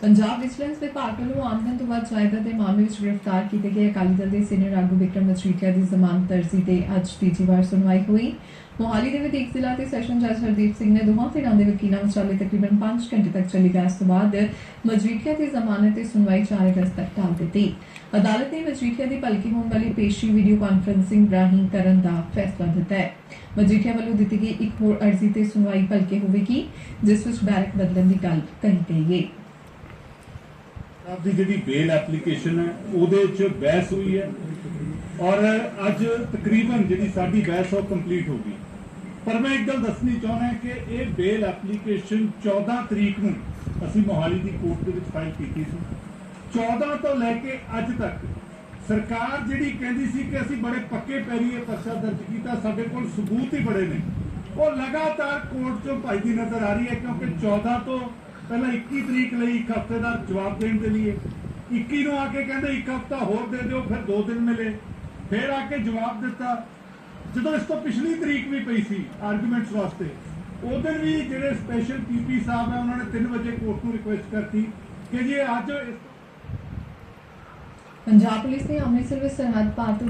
Punjab vigilance ਵਿਭਾਗ ਵੱਲੋਂ ਆਮਦਨ ਤੋਂ ਬਾਅਦ ਜਾਇਦਾਦ ਦੇ ਮਾਮਲੇ ਵਿੱਚ ਗ੍ਰਿਫਤਾਰ ਕੀਤੇ ਗਏ ਅਕਾਲੀ ਦਲ ਦੇ ਸੀਨੀਅਰ ਆਗੂ ਵਿਕਰਮ ਮਜੀਠੀਆ ਦੀ ਜ਼ਮਾਨਤ ਅਰਜ਼ੀ ਤੇ ਅੱਜ ਤੀਜੀ ਵਾਰ ਸੁਣਵਾਈ ਹੋਈ। ਮੋਹਾਲੀ ਦੇ ਵਧੀਕ ਜ਼ਿਲ੍ਹਾ ਤੇ ਸੈਸ਼ਨ ਜੱਜ ਹਰਦੀਪ ਸਿੰਘ ਨੇ ਦੋਹਾਂ ਧਿਰਾਂ ਦੇ ਵਕੀਲਾਂ ਵਿਚਾਲੇ ਤਕਰੀਬਨ 5 ਘੰਟੇ ਤੱਕ ਚੱਲੀ ਬਹਿਸ ਤੋਂ ਬਾਅਦ ਮਜੀਠੀਆ ਦੀ ਜ਼ਮਾਨਤ ਤੇ ਸੁਣਵਾਈ 4 ਅਗਸਤ ਤੱਕ ਟਾਲ ਦਿੱਤੀ। ਅਦਾਲਤ ਨੇ ਮਜੀਠੀਆ ਦੀ ਭਲਕੀ ਹੋਣ ਵਾਲੀ ਪੇਸ਼ੀ ਵੀਡੀਓ ਕਾਨਫਰੰਸਿੰਗ ਰਾਹੀਂ ਕਰਨ ਦਾ ਫੈਸਲਾ ਦਿੱਤਾ ਹੈ। ਮਜੀਠੀਆ ਵੱਲੋਂ ਦਿੱਤੀ ਗਈ ਇੱਕ ਹੋਰ ਅਰਜ਼ੀ ਤੇ ਸੁਣਵਾਈ ਭਲਕੇ ਹੋਵੇਗੀ, ਜਿਸ ਵਿੱਚ ਬੈਰਕ ਬਦਲਣ ਦੀ ਗੱਲ ਕਹੀ ਗਈ ਹੈ। ਦੀ ਜਿਹੜੀ ਬੇਲ ਐਪਲੀਕੇਸ਼ਨ ਹੈ, ਉਹਦੇ 'ਚ ਬਹਿਸ ਹੋਈ ਹੈ। ਔਰ ਅੱਜ ਤਕਰੀਬਨ ਜਿਹੜੀ ਸਾਡੀ ਬਹਿਸ ਉਹ ਕੰਪਲੀਟ ਹੋ ਗਈ। ਪਰ ਮੈਂ ਇੱਕ ਗੱਲ ਦੱਸਣੀ ਚਾਹੁੰਦਾ ਕਿ ਇਹ ਬੇਲ ਐਪਲੀਕੇਸ਼ਨ 14 ਤਰੀਕ ਨੂੰ ਅਸੀਂ ਮੋਹਾਲੀ ਦੀ ਕੋਰਟ ਦੇ ਵਿੱਚ ਫਾਈਲ ਕੀਤੀ ਸੀ। 14 ਤੋਂ ਲੈ ਕੇ ਅੱਜ ਤੱਕ ਸਰਕਾਰ ਜਿਹੜੀ ਕਹਿੰਦੀ ਸੀ ਕਿ ਅਸੀਂ ਬੜੇ ਪੱਕੇ ਪੈਰੀ ਇਹ ਪਰਚਾ ਦਰਜ ਕੀਤਾ, ਸਾਡੇ ਕੋਲ ਸਬੂਤ ਹੀ ਬੜੇ ਨੇ। ਉਹ ਲਗਾਤਾਰ ਕੋਰਟ 'ਚੋਂ ਭੱਜਦੀ ਨਜ਼ਰ ਆ ਰਹੀ ਹੈ ਕਿਉਂਕਿ 14 ਤੋਂ ਪਹਿਲਾਂ 21 ਤਰੀਕ ਲਈ ਇੱਕ ਹਫ਼ਤੇ ਦਾ ਜਵਾਬ ਦੇਣ ਦੇ ਲਈ 21 ਨੂੰ ਆ ਕੇ ਕਹਿੰਦੇ ਇੱਕ ਹਫ਼ਤਾ ਹੋਰ ਦੇ ਦਿਓ, ਫਿਰ 2 ਦਿਨ ਮਿਲੇ। ਫਿਰ ਆ ਕੇ ਜਵਾਬ ਦਿੱਤਾ। ਜਦੋਂ ਇਸ ਤੋਂ ਪਿਛਲੀ ਤਰੀਕ ਵੀ ਪਈ ਸੀ ਆਰਗੂਮੈਂਟਸ ਵਾਸਤੇ ਉਹ ਦਿਨ ਵੀ ਜਿਹੜੇ ਸਪੈਸ਼ਲ ਪੀਪੀ ਸਾਹਿਬ ਹੈ ਉਹਨਾਂ ਨੇ 3 ਵਜੇ ਕੋਰਟ ਨੂੰ ਰਿਕੁਐਸਟ ਕਰਤੀ ਕਿ ਜੇ ਅੱਜ ਪੰਜਾਬ ਪੁਲਿਸ ਨੇ ਅੰਮ੍ਰਿਤਸਰ ਵਿੱਚ ਸਰਹੱਦ ਪਾਰ ਤੋਂ